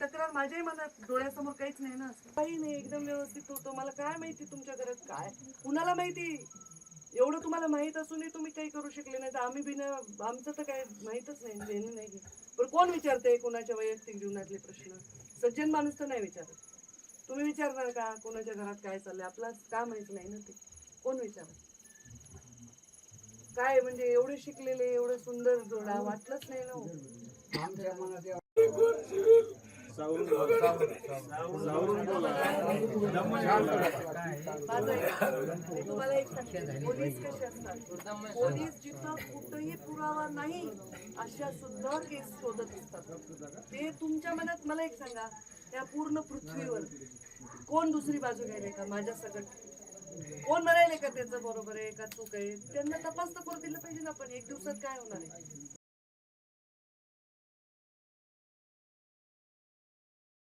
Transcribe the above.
तक्रार माझ्याही मनात डोळ्यासमोर काहीच नाही ना असं. काही नाही एकदम व्यवस्थित होतो. मला काय माहिती तुमच्या घरात काय? कुणाला माहिती? एवढं तुम्हाला माहीत असूनही तुम्ही काही करू शकले नाही. तर आम्ही बिना आमचं तर काय माहीतच नाही देणं नाही. पण कोण विचारते कोणाच्या वैयक्तिक जीवनातले प्रश्न? सज्जन माणूस तर नाही विचारत. तुम्ही विचारणार का? कोणाच्या घरात काय चाललंय? आपला का माहीत नाही ना ते? कोण विचारत? काय म्हणजे एवढे शिकलेले एवढं सुंदर जोडा वाटलंच नाही ना हो. आमच्या मनात एवढं माझं एक- मी तुम्हाला एक पोलीस कसे असतात पोलीस जिथं कुठंही पुरावा नाही अशा सुद्धा केस शोधत असतात ते तुमच्या मनात मला एक सांगा त्या पूर्ण पृथ्वीवर कोण दुसरी बाजू घ्यायला का माझ्या सकट कोण म्हणायले का त्याचं बरोबर आहे का चूक आहे? त्यांना तपास तर करू दिलं पाहिजे ना पण एक दिवसात काय होणार आहे?